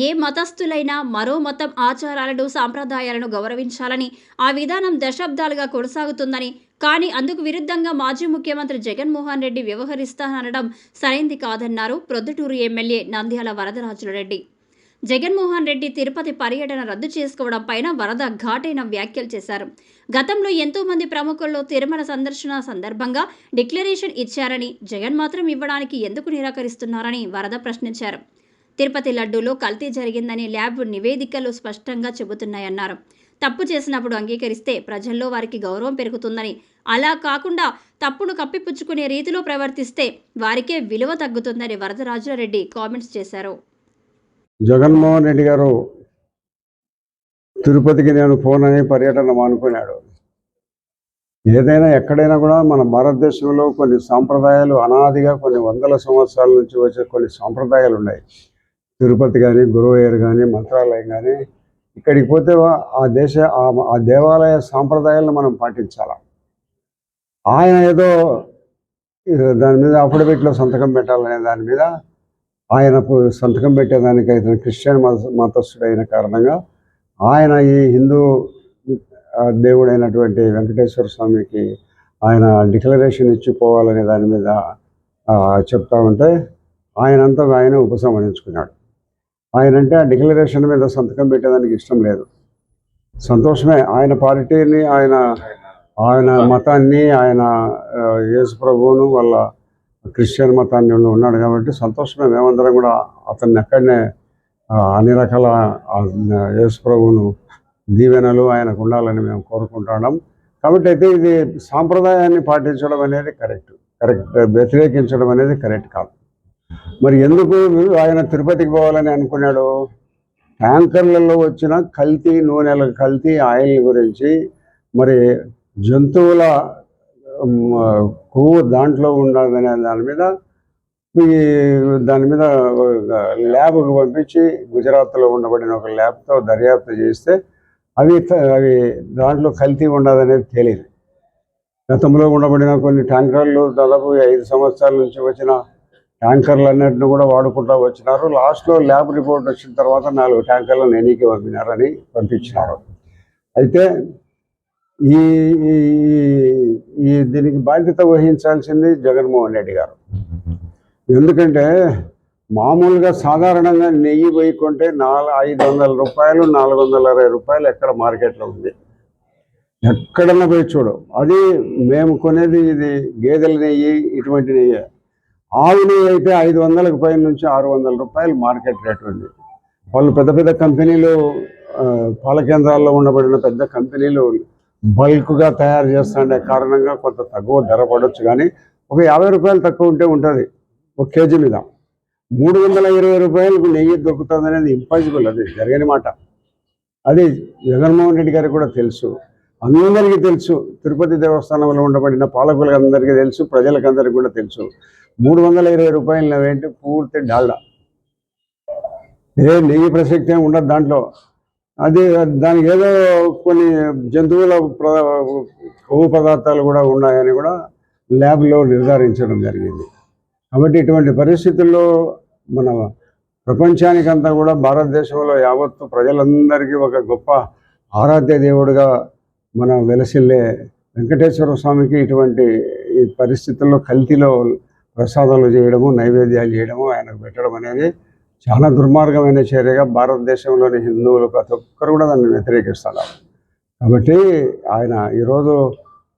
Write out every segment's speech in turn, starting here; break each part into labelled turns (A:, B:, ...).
A: ఏ మతస్థులైనా మరో మతం ఆచారాలను సాంప్రదాయాలను గౌరవించాలని ఆ విధానం దశాబ్దాలుగా కొనసాగుతుందని కానీ అందుకు విరుద్ధంగా మాజీ ముఖ్యమంత్రి జగన్మోహన్ రెడ్డి వ్యవహరిస్తాననడం సరైంది కాదన్నారు ప్రొద్దుటూరు ఎమ్మెల్యే నంద్యాల వరదరాజుల రెడ్డి జగన్మోహన్ రెడ్డి తిరుపతి పర్యటన రద్దు చేసుకోవడం పైన వరద ఘాటైన వ్యాఖ్యలు చేశారు. గతంలో ఎంతో మంది ప్రముఖుల్లో తిరుమల సందర్శన సందర్భంగా డిక్లరేషన్ ఇచ్చారని జగన్ మాత్రం ఇవ్వడానికి ఎందుకు నిరాకరిస్తున్నారని వరద ప్రశ్నించారు. తిరుపతి లడ్డూలో కల్తీ జరిగిందని ల్యాబ్ నివేదికలు స్పష్టంగా చెబుతున్నాయన్నారు. తప్పు చేసినప్పుడు అంగీకరిస్తే ప్రజల్లో వారికి గౌరవం పెరుగుతుందని అలా కాకుండా తప్పును కప్పిపుచ్చుకునే రీతిలో ప్రవర్తిస్తే వారికే విలువ తగ్గుతుందని వరదరాజారెడ్డి కామెంట్స్ చేశారు.
B: జగన్మోహన్ రెడ్డి గారు తిరుపతికి నేను పోనని పర్యటన మానుకున్నాడు. ఏదైనా ఎక్కడైనా కూడా మన భారతదేశంలో కొన్ని సాంప్రదాయాలు అనాదిగా కొన్ని వందల సంవత్సరాల నుంచి వచ్చే కొన్ని సాంప్రదాయాలు ఉన్నాయి. తిరుపతి కానీ గురువయ్యర్ కానీ మంత్రాలయం కానీ ఇక్కడికి పోతే ఆ దేశ ఆ- దేవాలయ సాంప్రదాయాలను మనం పాటించాలి? ఆయన ఏదో దాని మీద అఫిడవిట్లో సంతకం పెట్టాలనే దాని మీద ఆయన సంతకం పెట్టేదానికి అయితే క్రిస్టియన్ మత మతస్థుడైన కారణంగా ఆయన ఈ హిందూ దేవుడైనటువంటి వెంకటేశ్వర స్వామికి ఆయన డిక్లరేషన్ ఇచ్చిపోవాలనే దాని మీద చెప్తా ఉంటే ఆయనంతా ఆయన ఉపసంహరించుకున్నాడు ఆయన అంటే ఆ డిక్లరేషన్ మీద సంతకం పెట్టేదానికి ఇష్టం లేదు. సంతోషమే. ఆయన పార్టీని ఆయన ఆయన మతాన్ని ఆయన యేసు ప్రభువును వాళ్ళ క్రిస్టియన్ మతాన్ని ఉన్నాడు కాబట్టి సంతోషమే. మేమందరం కూడా అతన్ని అక్కడనే అన్ని రకాల యేసు ప్రభువును దీవెనలు ఆయనకు ఉండాలని మేము కోరుకుంటున్నాం. కాబట్టి అయితే ఇది సాంప్రదాయాన్ని పాటించడం అనేది కరెక్ట్. కరెక్ట్ వ్యతిరేకించడం అనేది కరెక్ట్ కాదు. మరి ఎందుకు ఆయన తిరుపతికి పోవాలని అనుకున్నాడు. ట్యాంకర్లలో వచ్చిన కల్తీ నూనెల కల్తీ ఆయిల్ గురించి మరి జంతువుల కొవ్వు దాంట్లో ఉండదనే దాని మీద ఈ దాని మీద ల్యాబ్కు ల్యాబ్కి పంపించి గుజరాత్లో ఉండబడిన ఒక ల్యాబ్తో దర్యాప్తు చేస్తే అవి అవి దాంట్లో కల్తీ ఉండదనేది తేలింది. గతంలో ఉండబడిన కొన్ని ట్యాంకర్లు దాదాపు ఐదు సంవత్సరాల నుంచి వచ్చిన ట్యాంకర్లు అన్నింటిని కూడా వాడుకుంటూ వచ్చినారు. లాస్ట్లో ల్యాబ్ రిపోర్ట్ వచ్చిన తర్వాత నాలుగు ట్యాంకర్లు నేనీకి పంపినారని పంపించినారు. అయితే ఈ ఈ- ఈ దీనికి బాధ్యత వహించాల్సింది జగన్మోహన్ రెడ్డి గారు. ఎందుకంటే మామూలుగా సాధారణంగా నెయ్యి పోయి కొంటే నాలుగు ఐదు వందల రూపాయలు నాలుగు వందల అరవై రూపాయలు ఎక్కడ మార్కెట్లో ఉంది? ఎక్కడన్నా పోయి చూడు. అది మేము కొనేది ఇది గేదెల నెయ్యి ఇటువంటి నెయ్యి. ఆవు నెయ్యి అయితే ఐదు వందలకు పైన నుంచి ఆరు వందల రూపాయలు మార్కెట్ రేట్ ఉంది. వాళ్ళు పెద్ద పెద్ద కంపెనీలు పాల కేంద్రాల్లో ఉండబడిన పెద్ద కంపెనీలు బల్క్గా తయారు చేస్తుండే కారణంగా కొంత తక్కువ ధర పడవచ్చు కానీ ఒక యాభై రూపాయలు తక్కువ ఉంటే ఉంటుంది ఒక కేజీ మీద. మూడు వందల ఇరవై రూపాయలకు నెయ్యి దొరుకుతుంది అనేది ఇంపాసిబుల్ అది జరగని మాట. అది జగన్మోహన్ రెడ్డి గారికి కూడా తెలుసు. అందరికీ తెలుసు. తిరుపతి దేవస్థానంలో ఉండబడిన పాలకులకు అందరికీ తెలుసు. ప్రజలకు అందరికీ కూడా తెలుసు. మూడు వందల ఇరవై రూపాయలు ఏంటి పూర్తి డాల్డా. ఏ నెయ్యి ప్రసక్తి ఏమి ఉండదు దాంట్లో. అది దానికి ఏదో కొన్ని జంతువుల కొవ్వు పదార్థాలు కూడా ఉన్నాయని కూడా ల్యాబ్లో నిర్ధారించడం జరిగింది. కాబట్టి ఇటువంటి పరిస్థితుల్లో మన ప్రపంచానికంతా కూడా భారతదేశంలో యావత్తు ప్రజలందరికీ ఒక గొప్ప ఆరాధ్య దేవుడిగా మన వెలసిల్లే వెంకటేశ్వర స్వామికి ఇటువంటి ఈ పరిస్థితుల్లో కల్తీలో ప్రసాదాలు చేయడము నైవేద్యాలు చేయడము ఆయనకు పెట్టడం అనేది చాలా దుర్మార్గమైన చర్యగా భారతదేశంలోని హిందువులు ప్రతి ఒక్కరు కూడా దాన్ని వ్యతిరేకిస్తారు. కాబట్టి ఆయన ఈరోజు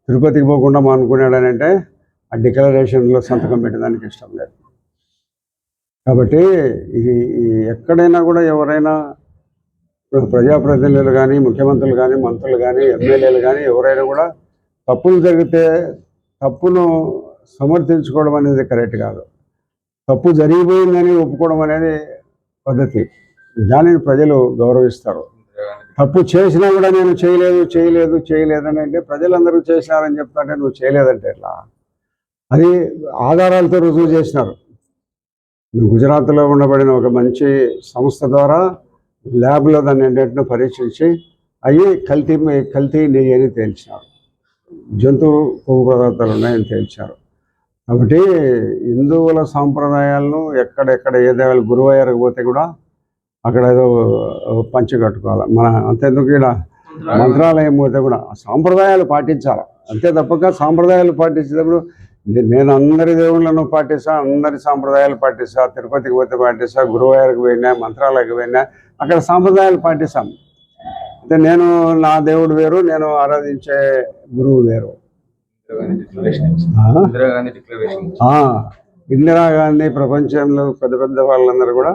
B: తిరుపతికి పోకుండా అనుకున్నాడని ఆ డిక్లరేషన్లో సంతకం పెట్టడానికి ఇష్టం లేదు. కాబట్టి ఇది ఈ ఎక్కడైనా కూడా ఎవరైనా ప్రజాప్రతినిధులు కానీ ముఖ్యమంత్రులు కానీ మంత్రులు కానీ ఎమ్మెల్యేలు కానీ ఎవరైనా కూడా తప్పులు జరిగితే తప్పును సమర్థించుకోవడం అనేది కరెక్ట్ కాదు. తప్పు జరిగిపోయిందని ఒప్పుకోవడం అనేది పద్ధతి. దానిని ప్రజలు గౌరవిస్తారు. తప్పు చేసినా కూడా నేను చేయలేదు చేయలేదు చేయలేదు అని అంటే ప్రజలందరూ చేసినారని చెప్తాంటే నువ్వు చేయలేదంటే ఎట్లా? అది ఆధారాలతో రుజువు చేసినారు. గుజరాత్లో ఉండబడిన ఒక మంచి సంస్థ ద్వారా ల్యాబ్లో దాన్ని ఏంటంటే పరీక్షించి అవి కల్తీ కల్తీ నెయ్యి అని తేల్చినారు. జంతువు కొవ్వు పదార్థాలు ఉన్నాయని తేల్చారు. కాబట్టి హిందువుల సాంప్రదాయాలను ఎక్కడెక్కడ ఏ దేవాలు గురువయ్యకు పోతే కూడా అక్కడ ఏదో పంచి కట్టుకోవాలి. మన అంతెందుకు ఇక్కడ మంత్రాలయం. పోతే కూడా సాంప్రదాయాలు పాటించాలి. అంతే తప్పక సాంప్రదాయాలు పాటించేటప్పుడు నేను అందరి దేవుళ్ళను పాటిస్తా అందరి సాంప్రదాయాలు పాటిస్తా తిరుపతికి పోతే పాటిస్తా గురువారికి పోయినా మంత్రాలయకి పోయినా అక్కడ సాంప్రదాయాలు పాటిస్తాం. అంటే నేను నా దేవుడు వేరు నేను ఆరాధించే గురువు వేరు.
C: ఇందిరాగాంధీ
B: ప్రపంచంలో పెద్ద పెద్ద వాళ్ళందరూ కూడా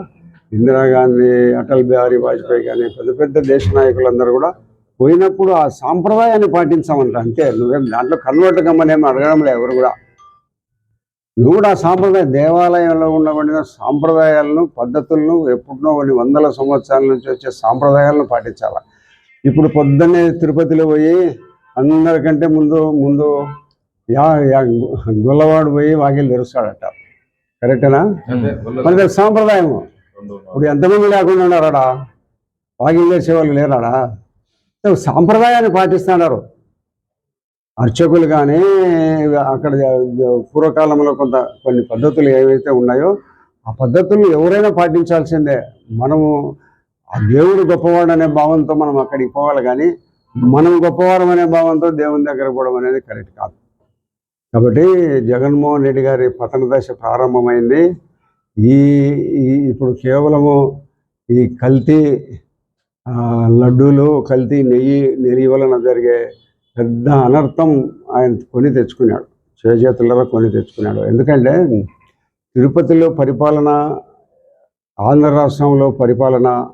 B: ఇందిరాగాంధీ అటల్ బిహారీ వాజ్పేయి కానీ పెద్ద పెద్ద దేశ నాయకులందరూ కూడా పోయినప్పుడు ఆ సాంప్రదాయాన్ని పాటించామంట. అంతే నువ్వేం దాంట్లో కన్వర్ట్ కమ్మనేమి అడగడం లేదు ఎవరు కూడా. నువ్వు కూడా ఆ సాంప్రదాయ దేవాలయంలో ఉండబడిన సాంప్రదాయాలను పద్ధతులను ఎప్పుడునో కొన్ని వందల సంవత్సరాల నుంచి వచ్చే సాంప్రదాయాలను పాటించాలి. ఇప్పుడు పొద్దున్నే తిరుపతిలో పోయి అందరికంటే ముందు ముందు యా గొల్లవాడు పోయి వాకిలు తెరుస్తాడట. కరెక్టేనా?
C: అంటే గొల్ల
B: మనది సాంప్రదాయం
C: రెండు ఉన్నాయి.
B: ఇప్పుడు ఎంతమంది లేకుండా ఉన్నారాడా వాకిలు తెరిచేవాళ్ళు లేరాడా? సాంప్రదాయాన్ని పాటిస్తున్నారు. అర్చకులు కానీ అక్కడ పూర్వకాలంలో కొంత కొన్ని పద్ధతులు ఏవైతే ఉన్నాయో ఆ పద్ధతులు ఎవరైనా పాటించాల్సిందే. మనము ఆ దేవుడు గొప్పవాడు అనే భావంతో మనం అక్కడికి పోవాలి కానీ మనం గొప్పవారం అనే భావంతో దేవుని దగ్గర పోవడం అనేది కరెక్ట్ కాదు. కాబట్టి జగన్మోహన్ రెడ్డి గారి పతన దశ ప్రారంభమైంది. ఈ ఈ- ఇప్పుడు కేవలము ఈ కల్తీ లడ్డూలు కల్తీ నెయ్యి నెయ్యి వలన జరిగే పెద్ద అనర్థం ఆయన కొని తెచ్చుకున్నాడు. చేజేతులలో కొని తెచ్చుకున్నాడు. ఎందుకంటే తిరుపతిలో పరిపాలన ఆంధ్ర రాష్ట్రంలో పరిపాలన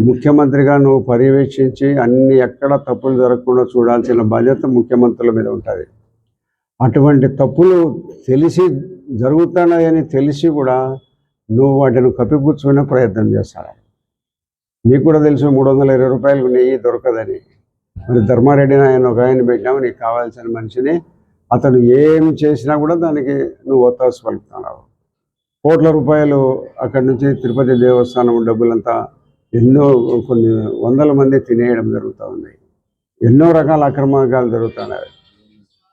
B: ముఖ్యమంత్రిగా నువ్వు పర్యవేక్షించి అన్ని ఎక్కడ తప్పులు జరగకుండా చూడాల్సిన బాధ్యత ముఖ్యమంత్రుల మీద ఉంటుంది. అటువంటి తప్పులు తెలిసి జరుగుతున్నాయని తెలిసి కూడా నువ్వు వాటిని కప్పిపుచ్చుకునే ప్రయత్నం చేస్తాడు నీకు కూడా తెలుసు మూడు వందల ఇరవై రూపాయలకు నెయ్యి దొరకదని. మరి ధర్మారెడ్డిని ఆయన ఒక ఆయన పెట్టినావు నీకు కావాల్సిన మనిషిని. అతను ఏం చేసినా కూడా దానికి నువ్వు ఒత్తాసు పలుకుతున్నావు. కోట్ల రూపాయలు అక్కడి నుంచి తిరుపతి దేవస్థానం డబ్బులంతా ఎన్నో కొన్ని వందల మంది తినేయడం జరుగుతూ ఉన్నాయి. ఎన్నో రకాల అక్రమార్గాలు జరుగుతున్నాయి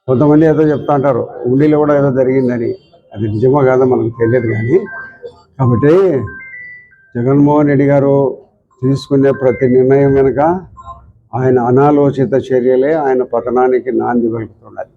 B: కొంతమంది ఏదో చెప్తా అంటారు ఉండిలో కూడా ఏదో జరిగిందని. అది నిజమో కాదో మనకు తెలియదు కానీ. కాబట్టి జగన్మోహన్ రెడ్డి గారు తీసుకునే ప్రతి నిర్ణయం వెనుక ఆయన అనాలోచిత చర్యలే ఆయన పతనానికి నాంది పలుకుతున్నది.